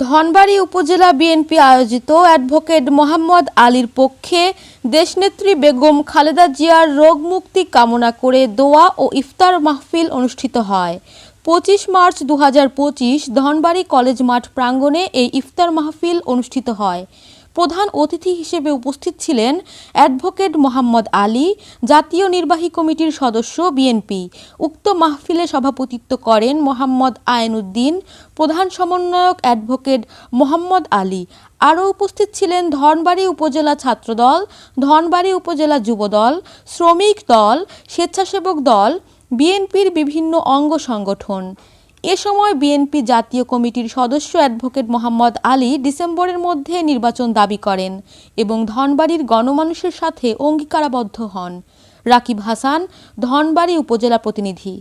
ধনবাড়ী উপজেলা বিএনপি আয়োজিত অ্যাডভোকেট মোহাম্মদ আলীর পক্ষে দেশনেত্রী বেগম খালেদা জিয়ার রোগ মুক্তি কামনা করে দোয়া ও ইফতার মাহফিল অনুষ্ঠিত হয়। পঁচিশ মার্চ দু ধনবাড়ি কলেজ মাঠ প্রাঙ্গণে এই ইফতার মাহফিল অনুষ্ঠিত হয়। প্রধান অতিথি হিসেবে উপস্থিত ছিলেন অ্যাডভোকেট মোহাম্মদ আলী, জাতীয় নির্বাহী কমিটির সদস্য বিএনপি। উক্ত মাহফিলে সভাপতিত্ব করেন মোহাম্মদ আয়নুদ্দিন প্রধান সমন্বয়ক অ্যাডভোকেট মোহাম্মদ আলী। আরও উপস্থিত ছিলেন ধনবাড়ী উপজেলা ছাত্রদল, ধনবাড়ী উপজেলা যুবদল, শ্রমিক দল, স্বেচ্ছাসেবক দল, বিএনপির বিভিন্ন অঙ্গ সংগঠন। এ সময় বিএনপি জাতীয় কমিটির সদস্য অ্যাডভোকেট মোহাম্মদ আলী ডিসেম্বরের মধ্যে নির্বাচন দাবি করেন এবং ধনবাড়ির গণমানুষের সাথে অঙ্গীকারাবদ্ধ হন। রাকিব হাসান, ধনবাড়ি উপজেলা প্রতিনিধি।